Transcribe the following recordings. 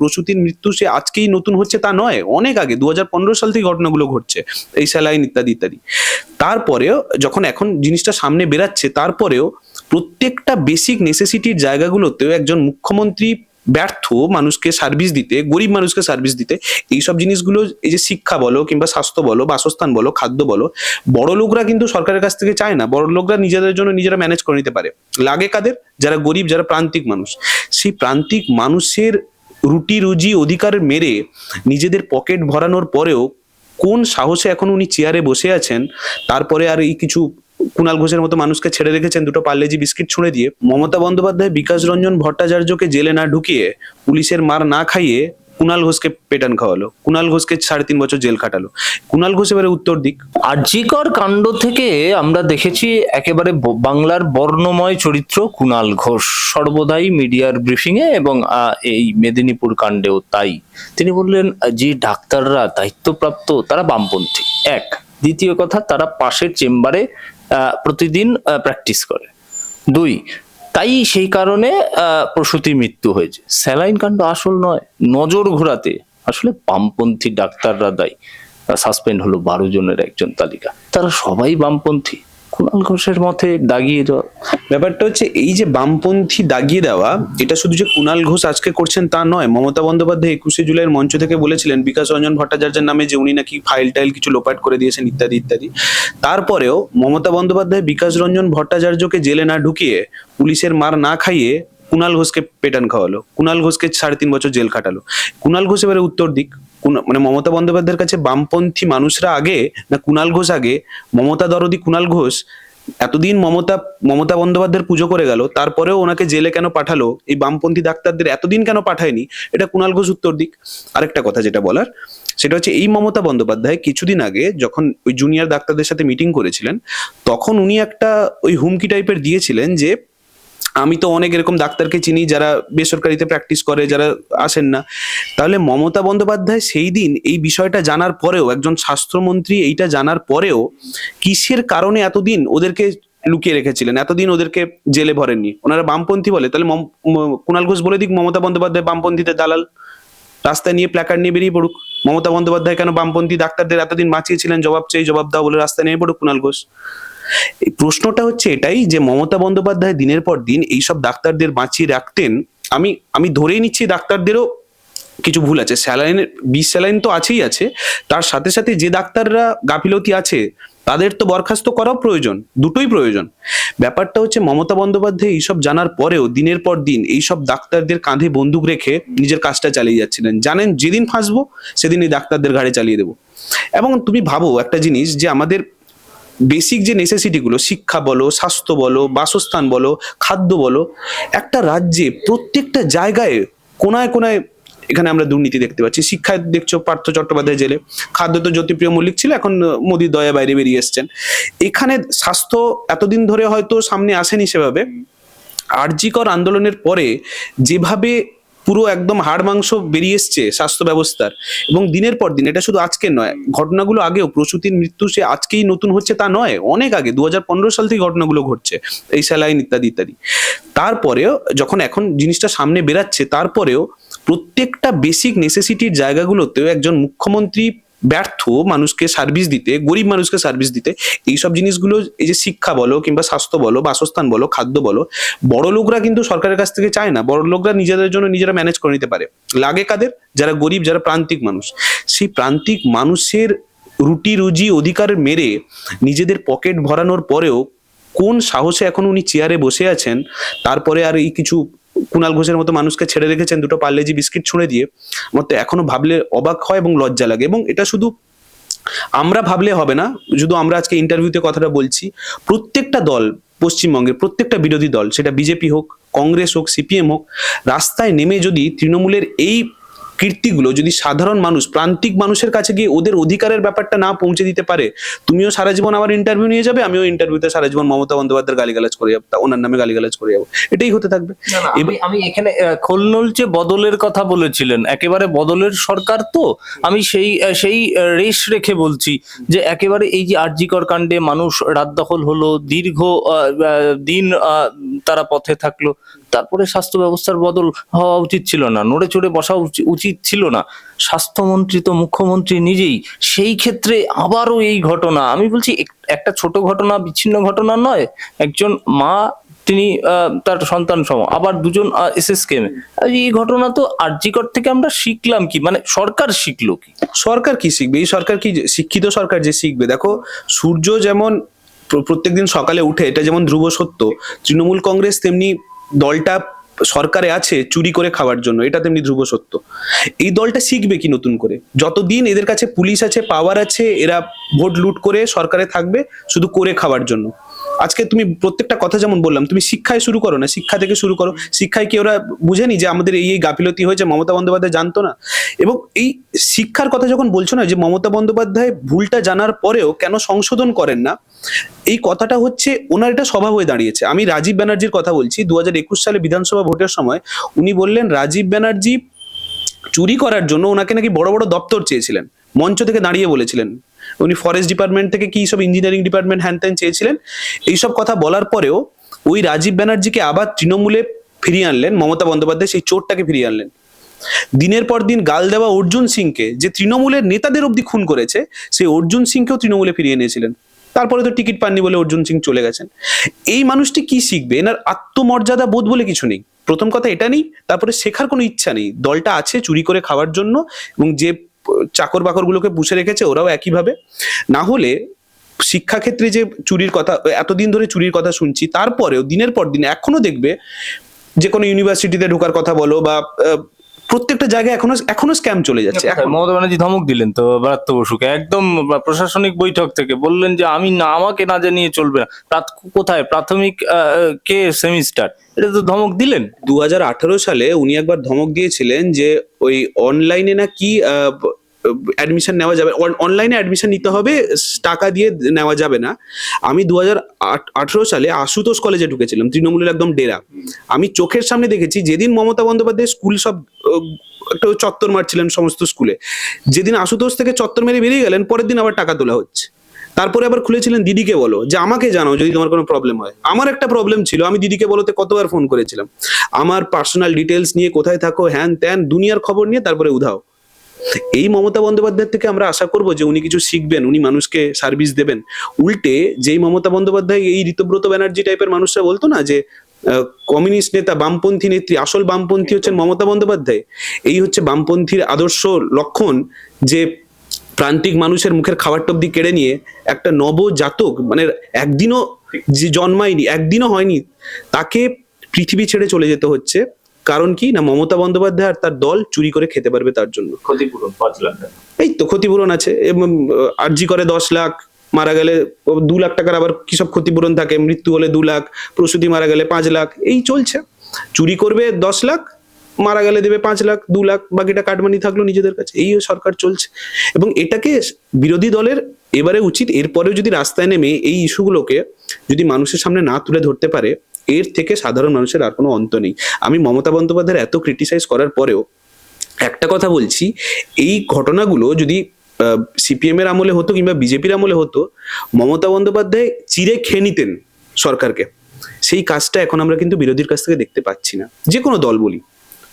প্রসূতির মৃত্যু সে আজকেই নতুন হচ্ছে তা নয়, অনেক আগে দু হাজার পনেরো সাল থেকে ঘটনাগুলো ঘটছে, এই স্যালাইন ইত্যাদি ইত্যাদি। তারপরেও যখন এখন জিনিসটা সামনে বেরাচ্ছে, তারপরেও প্রত্যেকটা বেসিক নেসেসিটির জায়গাগুলোতেও একজন মুখ্যমন্ত্রী ব্যর্থ মানুষকে সার্ভিস দিতে, গরিব মানুষকে সার্ভিস দিতে, এইসব জিনিসগুলো, এই যে শিক্ষা বলো কিংবা স্বাস্থ্য বলো, বাসস্থান বলো, খাদ্য বলো, বড় লোকরা কিন্তু সরকারের কাছ থেকে চায় না, বড় লোকরা নিজেদের জন্য নিজেরা ম্যানেজ করে নিতে পারে। লাগে কাদের? যারা গরিব, যারা প্রান্তিক মানুষ। সেই প্রান্তিক মানুষের রুটি রুজি অধিকার মেরে নিজেদের পকেট ভরানোর পরেও কোন সাহসে এখন উনি চেয়ারে বসে আছেন, তারপরে আর এই কিছু কুণাল ঘোষের মতো মানুষকে ছেড়ে রেখেছেন দুটো পার্লেজি বিস্কিট ছুঁড়ে দিয়ে, মমতা বন্দ্যোপাধ্যায় বিকাশ রঞ্জন ভট্টাচার্যকে জেলে না ঢুকিয়ে পুলিশের মার না খাইয়ে কুণাল ঘোষকে পেটান খাওয়ালো কুণাল ঘোষকে সাড়ে তিন বছর জেল খাটালো। কুণাল ঘোষ এবারে উত্তর দিক। আরজিকর কাণ্ড থেকে আমরা দেখেছি একেবারে বাংলার বর্ণময় চরিত্র কুণাল ঘোষ। সর্বদাই মিডিয়ার ব্রিফিং এ এবং এই মেদিনীপুর কাণ্ডেও তাই। তিনি বললেন, যে ডাক্তাররা দায়িত্বপ্রাপ্ত, তারা বামপন্থী। এক। দ্বিতীয় কথা, তারা পাশের চেম্বারে প্রতিদিন প্র্যাকটিস করে। দুই তাই সেই কারণে প্রসূতি মৃত্যু হয়েছে। স্যালাইন কাণ্ড আসল নয়, নজর ঘোরাতে। আসলে বামপন্থী ডাক্তাররা দায়ী। সাসপেন্ড হলো বারো জনের একজন তালিকা। তারা সবাই বামপন্থী। কুণাল ঘোষের মতে দাগিয়ে দেওয়া। ব্যাপারটা হচ্ছে এই যে বামপন্থী দাগিয়ে দেওয়া, এটা শুধু যে কুণাল ঘোষ আজকে করছেন তা নয়, মমতা বন্দ্যোপাধ্যায় একুশে জুলাইয়ের মঞ্চ থেকে বলেছিলেন, বিকাশ রঞ্জন ভট্টাচার্যের নামে যে উনি নাকি ফাইল টাইল কিছু লোপাট করে দিয়েছেন, ইত্যাদি ইত্যাদি। তারপরেও মমতা বন্দ্যোপাধ্যায় বিকাশ রঞ্জন ভট্টাচার্যকে জেলে না ঢুকিয়ে পুলিশের মার না খাইয়ে কুণাল ঘোষকে পেটান খাওয়ালো। কুণাল ঘোষকে সাড়ে তিন বছর জেল খাটালো। কুণাল ঘোষ এবারে উত্তর দিক। মানে মমতা বন্দ্যোপাধ্যায়ের কাছে বামপন্থী মানুষরা আগে, না কুণাল ঘোষ আগে, মমতা দরদি কুণাল ঘোষ, এতদিন মমতা মমতা বন্দ্যোপাধ্যায়ের পুজো করে গেল, তারপরেও ওনাকে জেলে কেন পাঠালো? এই বামপন্থী ডাক্তারদের এতদিন কেন পাঠায়নি? এটা কুণাল ঘোষ উত্তর দিক। আরেকটা কথা যেটা বলার, সেটা হচ্ছে এই মমতা বন্দ্যোপাধ্যায় কিছুদিন আগে যখন ওই জুনিয়র ডাক্তারদের সাথে মিটিং করেছিলেন, তখন উনি একটা ওই হুমকি টাইপের দিয়েছিলেন যে আমি তো অনেক এরকম ডাক্তারকে চিনি যারা বেসরকারিতে প্র্যাকটিস করে, যারা আসেন না। তাহলে মমতা বন্দ্যোপাধ্যায় সেই দিন এই বিষয়টা জানার পরেও, একজন স্বাস্থ্যমন্ত্রী এইটা জানার পরেও কিসের কারণে এতদিন ওদেরকে লুকিয়ে রেখেছিলেন? এতদিন ওদেরকে জেলে ভরেননি? ওনারা বামপন্থী বলে। তাহলে কুণাল ঘোষ বলে দিক মমতা বন্দ্যোপাধ্যায় বামপন্থীদের দালাল। রাস্তায় নিয়ে প্ল্যাকার্ড নিয়ে বেরিয়ে পড়ুক। মমতা বন্দ্যোপাধ্যায় কেন বামপন্থী ডাক্তারদের এতদিন বাঁচিয়েছিলেন? জবাব চাই, জবাব দাও বলে রাস্তায় নিয়ে পড়ুক কুণাল ঘোষ। প্রশ্নটা হচ্ছে এটাই যে মমতা বন্দ্যোপাধ্যায় দিনের পর দিন এইসব ডাক্তারদের বাঁচিয়ে রাখতেন, আমি আমি ধরেই নিচ্ছি ডাক্তারদেরও কিছু ভুল আছে স্যালাইনের বিষ স্যালাইন তো আছেই আছে, তার সাথে সাথে যে ডাক্তাররা গাফিলতি আছে, তাদের তো বরখাস্ত করাও প্রয়োজন, দুটোই প্রয়োজন। ব্যাপারটা হচ্ছে মমতা বন্দ্যোপাধ্যায় এইসব জানার পরেও দিনের পর দিন এইসব ডাক্তারদের কাঁধে বন্দুক রেখে নিজের কাজটা চালিয়ে যাচ্ছিলেন। জানেন, যেদিন ফাঁসবো, সেদিন এই ডাক্তারদের ঘাড়ে চালিয়ে দেবো। এবং তুমি ভাবো একটা জিনিস যে আমাদের বেসিক যে নেসেসিটিগুলো শিক্ষা বলো, স্বাস্থ্য বলো, বাসস্থান বলো, খাদ্য বলো, একটা রাজ্যে প্রত্যেকটা জায়গায় কোনায় কোনায় এখানে আমরা দুর্নীতি দেখতে পাচ্ছি। শিক্ষায় দেখছ পার্থ চট্টোপাধ্যায় জেলে। খাদ্য তো জ্যোতিপ্রিয় মল্লিক ছিল, এখন মোদির দয়া বাইরে বেরিয়ে এসছেন। এখানে স্বাস্থ্য এতদিন ধরে হয়তো সামনে আসেনি সেভাবে। আরজিকর আন্দোলনের পরে যেভাবে পুরো একদম হাড় মাংস বেরিয়ে এসছে স্বাস্থ্য ব্যবস্থার। এবং দিনের পর দিন, এটা শুধু আজকে নয়, ঘটনাগুলো আগেও, প্রসূতির মৃত্যু সে আজকেই নতুন হচ্ছে তা নয়, অনেক আগে দু হাজার পনেরো সাল থেকে ঘটনাগুলো ঘটছে, এই স্যালাইন ইত্যাদি ইত্যাদি। তারপরেও যখন এখন জিনিসটা সামনে বেরাচ্ছে, তারপরেও প্রত্যেকটা বেসিক নেসেসিটির জায়গাগুলোতেও একজন মুখ্যমন্ত্রী ব্যর্থ মানুষকে সার্ভিস দিতে, গরিব মানুষকে সার্ভিস দিতে, এইসব জিনিসগুলো এই যে শিক্ষা বলো কিংবা স্বাস্থ্য বলো, বাসস্থান বলো, খাদ্য বলো, বড় লোকরা কিন্তু সরকারের কাছ থেকে চায় না। বড় লোকরা নিজেদের জন্য নিজেরা ম্যানেজ করে নিতে পারে। লাগে কাদের? যারা গরিব, যারা প্রান্তিক মানুষ। সেই প্রান্তিক মানুষের রুটি রুজি অধিকার মেরে নিজেদের পকেট ভরানোর পরেও কোন সাহসে এখন উনি চেয়ারে বসে আছেন, তারপরে আর এই কিছু কুণাল ঘোষের মতো মানুষকে ছেড়ে রেখেছেন দুটো পার্লেজি বিস্কিট ছুঁড়ে দিয়ে, আমার তো এখনও ভাবলে অবাক হয় এবং লজ্জা লাগে। এবং এটা শুধু আমরা ভাবলে হবে না, শুধু আমরা আজকে ইন্টারভিউতে কথাটা বলছি, প্রত্যেকটা দল, পশ্চিমবঙ্গের প্রত্যেকটা বিরোধী দল, সেটা বিজেপি হোক, কংগ্রেস হোক, সিপিএম হোক, রাস্তায় নেমে যদি তৃণমূলের এই কীর্তিগুলো যদি সাধারণ মানুষ প্রান্তিক মানুষের কাছে গিয়ে ওদের অধিকারের ব্যাপারটা না পৌঁছে দিতে পারে তুমিও সারা জীবন আমার ইন্টারভিউ নিয়ে যাবে আমিও ইন্টারভিউতে সারা জীবন মমতা বন্দ্যোপাধ্যায়ের গালিগালাজ করে যাব তা ওনার নামে গালিগালাজ করে যাব এটাই হতে থাকবে। আমি আমি এখানে আহ, খোলনলচে বদলের কথা বলেছিলেন একেবারে বদলের সরকার তো আমি সেই সেই রেশ রেখে বলছি যে একেবারে এই যে আরজিকর কাণ্ডে মানুষ রাত দখল হলো দীর্ঘ দিন তারা পথে থাকল তারপরে স্বাস্থ্য ব্যবস্থার বদল হওয়া উচিত ছিল না, নড়ে চড়ে বসা উচি- উচিত ছিল না। স্বাস্থ্যমন্ত্রী তো মুখ্যমন্ত্রী নিজেই, সেই ক্ষেত্রে আবারও এই ঘটনা, আমি বলছি এক- একটা ছোট ঘটনা, বিচ্ছিন্ন ঘটনা নয়, একজন মা, তিনি তার সন্তান সম, আবার দুজন এসএস কেমে এই ঘটনা তো আরজিকর থেকে আমরা শিখলাম কি মানে সরকার শিখলো কি? সরকার কি শিখবে? এই সরকার কি শিক্ষিত সরকার যে শিখবে? দেখো, সূর্য যেমন প্র- প্রত্যেকদিন সকালে উঠে, এটা যেমন ধ্রুব সত্য, তৃণমূল কংগ্রেস তেমনি দলটা সরকারে আছে চুরি করে খাওয়ার জন্য, এটা তেমনি ধ্রুব সত্য। এই দলটা শিখবে কি নতুন করে? যতদিন এদের কাছে পুলিশ আছে পাওয়ার আছে, এরা ভোট লুট করে সরকারে থাকবে, শুধু করে খাওয়ার জন্য। আজকে তুমি প্রত্যেকটা কথা যেমন বললাম, তুমি শিক্ষায় শুরু করো না, শিক্ষা থেকে শুরু করো। শিক্ষায় কি ওরা বুঝেনি যে আমাদের এই এই গাফিলতি হয়েছে, মমতা বন্দ্যোপাধ্যায় জানতো না? এবং এই শিক্ষার কথা যখন বলছো না, যে মমতা বন্দ্যোপাধ্যায় ভুলটা জানার পরেও কেন সংশোধন করেন না, এই কথাটা হচ্ছে ওনার এটা স্বভাব হয়ে দাঁড়িয়েছে। আমি রাজীব ব্যানার্জির কথা বলছি দু হাজার একুশ সালে বিধানসভা ভোটের সময় উনি বললেন, রাজীব ব্যানার্জি চুরি করার জন্য ওনাকে নাকি বড় বড় দপ্তর চেয়েছিলেন। মঞ্চ থেকে দাঁড়িয়ে বলেছিলেন। উনি ফরেস্ট ডিপার্টমেন্ট থেকে কি সব ইঞ্জিনিয়ারিং ডিপার্টমেন্ট হ্যান ত্যান চেয়েছিলেন? এইসব কথা বলার পরেও ওই রাজীব ব্যানার্জিকে আবার তৃণমূলে ফিরিয়ে আনলেন, মমতা বন্দ্যোপাধ্যায় সেই চোরটাকে ফিরিয়ে আনলেন। দিনের পর দিন গাল দেওয়া অর্জুন সিংকে যে তৃণমূলের নেতাদের অব্দি খুন করেছে সেই অর্জুন সিংকেও তৃণমূলে ফিরিয়ে এনেছিলেন। তারপরে তো টিকিট পাননি বলে অর্জুন সিং চলে গেছেন। এই মানুষটি কি শিখবে? এনার আত্মমর্যাদা বোধ বলে কিছু নেই। প্রথম কথা এটা নেই, তারপরে শেখার কোনো ইচ্ছা নেই। দলটা আছে চুরি করে খাওয়ার জন্য এবং যে চাকর বাকরগুলোকে পুষে রেখেছে, ওরাও একইভাবে না হলে শিক্ষাক্ষেত্রে যে চুরির কথা, এতদিন ধরে চুরির কথা শুনছি, তারপরেও দিনের পর দিন এখনও দেখবে যে কোনো ইউনিভার্সিটিতে ঢোকার কথা বলো বা প্রত্যেকটা জায়গায় এখনও এখনও স্ক্যাম চলে যাচ্ছে এখন। মমতা ব্যানার্জি ধমক দিলেন তো ব্রাত্য বসুকে। একদম প্রশাসনিক বৈঠক থেকে বললেন যে আমি না আমাকে না জানিয়ে চলবে না। কোথায়? প্রাথমিক কে? সেমিস্টার। এটা তো ধমক দিলেন। দু হাজার আঠারো সালে উনি একবার ধমক দিয়েছিলেন যে ওই অনলাইনে নাকি অ্যাডমিশন নেওয়া যাবে অনলাইনে অ্যাডমিশন নিতে হবে, টাকা দিয়ে নেওয়া যাবে না। আমি দু আঠারো সালে আশুতোষ কলেজে ঢুকেছিলাম, তৃণমূলের একদম ডেরা। আমি চোখের সামনে দেখেছি, যেদিন মমতা বন্দ্যোপাধ্যায় স্কুল সব একটা চত্বর মারছিলেন সমস্ত স্কুলে যেদিন আশুতোষ থেকে চত্বর মেরে বেরিয়ে গেলেন, পরের দিন আবার টাকা তোলা হচ্ছে। তারপরে আবার খুলেছিলেন দিদিকে বলো, যে আমাকে জানাও যদি তোমার কোনো প্রবলেম হয়। আমার একটা প্রবলেম ছিল, আমি দিদিকে বলোতে কতবার ফোন করেছিলাম। আমার পার্সোনাল ডিটেলস নিয়ে কোথায় থাকো, হ্যান ত্যান, দুনিয়ার খবর নিয়ে তারপরে উধাও। এই মমতা বন্দ্যোপাধ্যায় থেকে আমরা আশা করব যে উনি কিছু শিখবেন, উনি মানুষকে সার্ভিস দেবেন। উল্টে যেই মমতা বন্দ্যোপাধ্যায় এই ঋতব্রত ব্যানার্জি টাইপের মানুষরা বলতো না যে কমিউনিস্ট নেতা, বামপন্থী নেত্রী, আসল বামপন্থী হচ্ছেন মমতা বন্দ্যোপাধ্যায়। এই হচ্ছে বামপন্থীর আদর্শ লক্ষণ যে, প্রান্তিক মানুষের মুখের খাবার টব্দি কেড়ে নিয়ে একটা নবজাতক মানে একদিনও যে জন্মায়নি, একদিনও হয়নি, তাকে পৃথিবী ছেড়ে চলে যেতে হচ্ছে। কারণ কি না মমতা বন্দ্যোপাধ্যায় আর তার দল চুরি করে খেতে পারবে তার জন্য। ক্ষতিপূরণ পাঁচ লাখ এই তো ক্ষতিপূরণ আছে এবং আরজি করে দশ লাখ মারা গেলে দু লাখ টাকার আবার কি সব ক্ষতিপূরণ থাকে মৃত্যু হলে দু লাখ প্রসূতি মারা গেলে পাঁচ লাখ এই চলছে। চুরি করবে দশ লাখ মারা গেলে দেবে পাঁচ লাখ দু লাখ বাকিটা কাটমানি থাকল নিজেদের কাছে এই সরকার চলছে। এবং এটাকে বিরোধী দলের এবারে উচিত এরপরেও যদি রাস্তায় নেমে এই ইস্যুগুলোকে যদি মানুষের সামনে না তুলে ধরতে পারে এর থেকে সাধারণ মানুষের আর কোনো অন্ত নেই। আমি মমতা বন্দ্যোপাধ্যায়ের এত ক্রিটিসাইজ করার পরেও একটা কথা বলছি, এই ঘটনাগুলো যদি সিপিএম এর আমলে হতো কিংবা বিজেপির আমলে হতো, মমতা বন্দ্যোপাধ্যায় চিরে খেয়ে নিতেন সরকারকে। সেই কাজটা এখন আমরা কিন্তু বিরোধীর কাছ থেকে দেখতে পাচ্ছি না। যে কোনো দল বলি।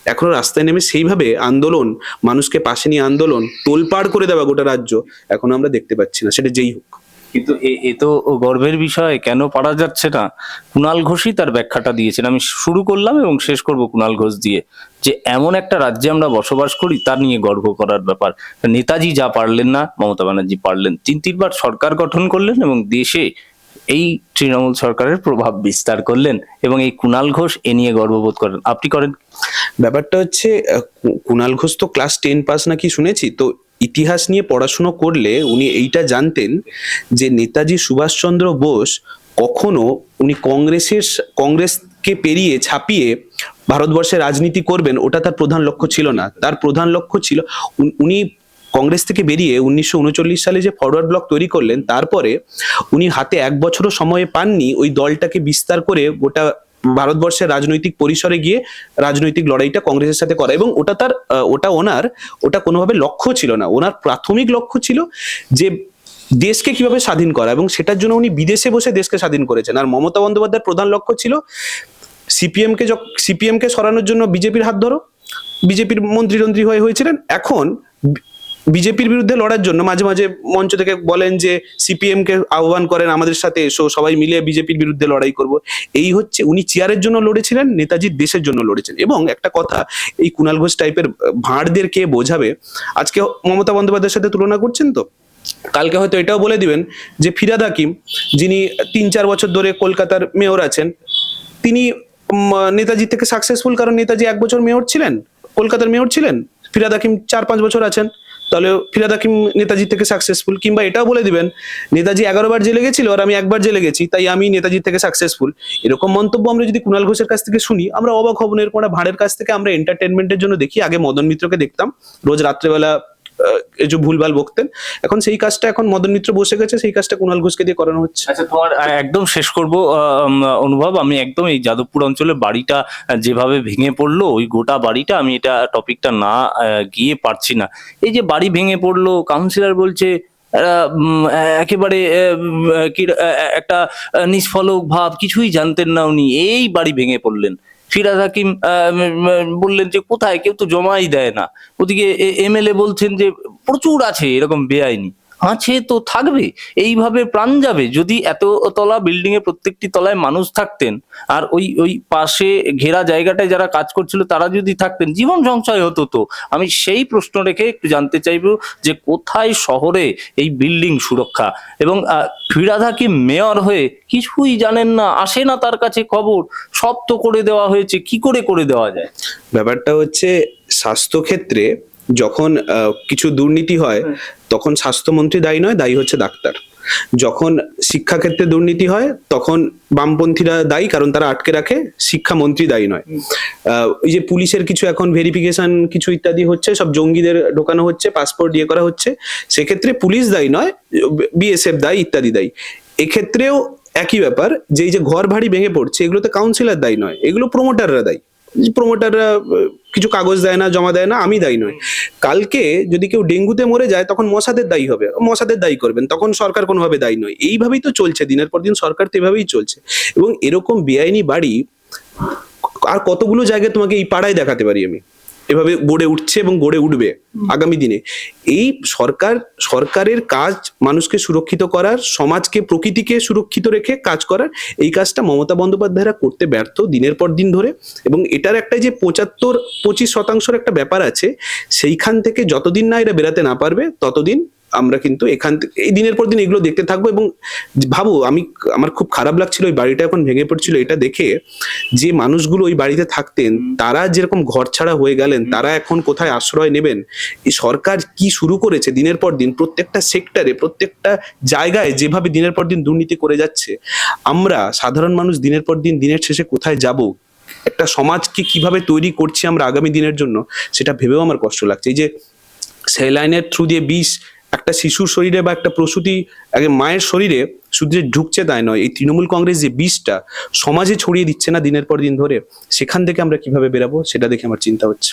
এখনও রাস্তায় নেমে সেইভাবে আন্দোলন, মানুষকে পাশে নিয়ে আন্দোলন, তোলপাড় করে দেওয়া গোটা রাজ্য এখন আমরা দেখতে পাচ্ছি না। সেটা যেই হোক। কিন্তু এ- তো গর্বের বিষয়, কেন পারা যাচ্ছে না? কুণাল ঘোষই তার ব্যাখ্যাটা দিয়েছেন। আমি শুরু করলাম এবং শেষ করব কুণাল ঘোষ দিয়ে, যে এমন একটা রাজ্যে আমরা বসবাস করি, তার নিয়ে গর্ব করার ব্যাপার। নেতাজি যা পারলেন না, মমতা ব্যানার্জি পারলেন। তিন তিনবার সরকার গঠন করলেন এবং দেশে এই তৃণমূল সরকারের প্রভাব বিস্তার করলেন এবং এই কুণাল ঘোষ এ নিয়ে গর্ববোধ করেন। আপনি করেন। ব্যাপারটা হচ্ছে কুণাল ঘোষ তো ক্লাস টেন পাস নাকি শুনেছি, তো ইতিহাস নিয়ে পড়াশুনো করলে উনি এইটা জানতেন যে নেতাজি সুভাষচন্দ্র বোস কখনো উনি কংগ্রেসের, কংগ্রেসকে পেরিয়ে ছাপিয়ে ভারতবর্ষে রাজনীতি করবেন, ওটা তার প্রধান লক্ষ্য ছিল না। তার প্রধান লক্ষ্য ছিল উন- উনি কংগ্রেস থেকে বেরিয়ে উনিশশো উনচল্লিশ সালে যে ফরওয়ার্ড ব্লক তৈরি করলেন, তারপরে উনি হাতে এক বছরও সময় পাননি ওই দলটাকে বিস্তার করে গোটা ভারতবর্ষের রাজনৈতিক পরিসরে গিয়ে রাজনৈতিক লড়াইটা কংগ্রেসের সাথে করা এবং ওটা তার ওটা ওনার, ওটা কোনোভাবে লক্ষ্য ছিল না। ওনার প্রাথমিক লক্ষ্য ছিল যে দেশকে কীভাবে স্বাধীন করা এবং সেটার জন্য উনি বিদেশে বসে দেশকে স্বাধীন করেছেন। আর মমতা বন্দ্যোপাধ্যায়ের প্রধান লক্ষ্য ছিল সিপিএম কে সিপিএম কে সরানোর জন্য বিজেপির হাত ধরো, বিজেপির মন্ত্রী টন্ত্রী হয়ে হয়েছিলেন। এখন বিজেপির বিরুদ্ধে লড়ার জন্য মাঝে মাঝে মঞ্চ থেকে বলেন যে সিপিএম কে আহ্বান করেন আমাদের সাথে এসো সবাই মিলে বিজেপির বিরুদ্ধে লড়াই করব। এই হচ্ছে উনি চেয়ারের জন্য লড়েছিলেন, নেতাজি দেশের জন্য লড়েছেন। এবং একটা কথা, এই কুণাল ঘোষ টাইপের ভাঁড়দের কে বোঝাবে? আজকে মমতা বন্দ্যোপাধ্যায়ের সাথে তুলনা করছেন তো? কালকে হয়তো এটাও বলে দিবেন যে ফিরাদ হাকিম, যিনি তিন চার বছর ধরে কলকাতার মেয়র আছেন, তিনি নেতাজি থেকে সাকসেসফুল কারণ নেতাজি এক বছর মেয়র ছিলেন, কলকাতার মেয়র ছিলেন। ফিরাদ হাকিম চার পাঁচ বছর আছেন। তাহলে ফিরাদ হাকিম নেতাজি থেকে সাকসেসফুল কিংবা এটাও বলে দিবেন, নেতাজি এগারো বার জেলে গেছিল আর আমি একবার জেলে গেছি, তাই আমি নেতাজি থেকে সাকসেসফুল এরকম মন্তব্য আমরা যদি কুণাল ঘোষের কাছ থেকে শুনি, আমরা অবাক হবনের কোনো ভাঁড়ের কাছ থেকে আমরা এন্টারটেনমেন্টের জন্য দেখি। আগে মদন মিত্রকে দেখতাম, রোজ রাত্রেবেলা যে ভুলভাল বকতেন। এখন সেই কাজটা এখন মদন মিত্র বসে গেছে, সেই কাজটা কুণাল ঘোষকে দিয়ে করানো হচ্ছে। আচ্ছা তোমার একদম শেষ করব অনুভব। আমি একদম এই যাদবপুর অঞ্চলে বাড়িটা যেভাবে ভেঙে পড়ল, ওই গোটা বাড়িটা, আমি এটা টপিকটা না গিয়ে পারছি না। এই যে বাড়ি ভেঙে পড়ল, কাউন্সিলর বলছে একেবারে একটা নিষ্ফলক ভাব, কিছুই জানতেন না উনি। এই বাড়ি ভেঙে পড়লেন। ফিরাদ হাকিম বললেন যে কোথায়? কেউ তো জমাই দেয় না। ওদিকে এমএলএ বলছেন যে প্রচুর আছে এরকম বেআইনি। আছে তো থাকবে, এইভাবে প্রাণ যাবে। যদি এত তলা বিল্ডিং এ প্রত্যেকটি তলায় মানুষ থাকতেন, আর ওই ওই পাশে ঘেরা জায়গাটায় যারা কাজ করছিল, তারা যদি থাকতেন, জীবন সংশয় হতো তো। আমি সেই প্রশ্ন রেখে একটু জানতে চাইব যে কোথায় শহরে এই বিল্ডিং সুরক্ষা? এবং ফিরাদ হাকিম মেয়র হয়ে কিছুই জানেন না, আসে না তার কাছে খবর সব তো করে দেওয়া হয়েছে, কি করে করে দেওয়া যায়? ব্যাপারটা হচ্ছে স্বাস্থ্যক্ষেত্রে যখন কিছু দুর্নীতি হয় তখন স্বাস্থ্যমন্ত্রী দায়ী নয় দায়ী হচ্ছে ডাক্তার। যখন শিক্ষাক্ষেত্রে দুর্নীতি হয় তখন বামপন্থীরা দায়ী কারণ তারা আটকে রাখে শিক্ষামন্ত্রী দায়ী নয়। আহ, ওই যে পুলিশের কিছু এখন ভেরিফিকেশন কিছু ইত্যাদি হচ্ছে সব জঙ্গিদের ঢোকানো হচ্ছে পাসপোর্ট ইয়ে করা হচ্ছে সেক্ষেত্রে পুলিশ দায়ী নয় বিএসএফ দায়ী ইত্যাদি দায়ী। এক্ষেত্রেও একই ব্যাপার যে এই যে ঘর ভাড়ি ভেঙে পড়ছে এগুলোতে কাউন্সিলর দায়ী নয় এগুলো প্রমোটাররা দায়ী। প্রমোটাররা কিছু কাগজ দেয় না, জমা দেয় না, আমি দায়ী নয় কালকে যদি কেউ ডেঙ্গুতে মরে যায়, তখন মশাদের দায়ী হবে, মশাদের দায়ী করবেন, তখন সরকার কোনোভাবে দায়ী নয়। এইভাবেই তো চলছে, দিনের পর দিন সরকার তো এভাবেই চলছে। এবং এরকম বেআইনি বাড়ি, আর কতগুলো জায়গায় তোমাকে এই পাড়ায় দেখাতে পারি আমি? এভাবে গড়ে উঠছে এবং গড়ে উঠবে আগামী দিনে। এই সরকার, সরকারের কাজ মানুষকে সুরক্ষিত করার, সমাজকে, প্রকৃতিকে সুরক্ষিত রেখে কাজ করার, এই কাজটা মমতা বন্দ্যোপাধ্যায়রা করতে ব্যর্থ দিনের পর দিন ধরে। এবং এটার একটা যে পঁচাত্তর, পঁচিশ শতাংশের একটা ব্যাপার আছে, সেইখান থেকে যতদিন না এরা বেরাতে না পারবে, ততদিন আমরা কিন্তু এখান থেকে এই দিনের পর দিন এগুলো দেখতে থাকব এবং ভাবো আমি আমার খুব খারাপ লাগছিল ওই বাড়িটা এখন ভেঙে পড়ছিল এটা দেখে যে মানুষগুলো ওই বাড়িতে থাকতেন তারা যেরকম ঘর ছাড়া হয়ে গেলেন তারা এখন কোথায় আশ্রয় নেবেন? এই সরকার কি শুরু করেছে দিনের পর দিন প্রত্যেকটা সেক্টরে প্রত্যেকটা জায়গায় যেভাবে দিনের পর দিন দুর্নীতি করে যাচ্ছে আমরা সাধারণ মানুষ দিনের পর দিন দিনের শেষে কোথায় যাব? একটা সমাজকে কীভাবে তৈরি করছি আমরা আগামী দিনের জন্য সেটা ভেবেও আমার কষ্ট লাগছে। এই যে স্যালাইনের থ্রু দিয়ে বিষ একটা শিশুর শরীরে বা একটা প্রসূতি মায়ের শরীরে শুধু যে ঢুকছে তাই নয়, এই তৃণমূল কংগ্রেস যে বিষটা সমাজে ছড়িয়ে দিচ্ছে না দিনের পর দিন ধরে, সেখান থেকে আমরা কীভাবে বেরাবো সেটা দেখে আমার চিন্তা হচ্ছে।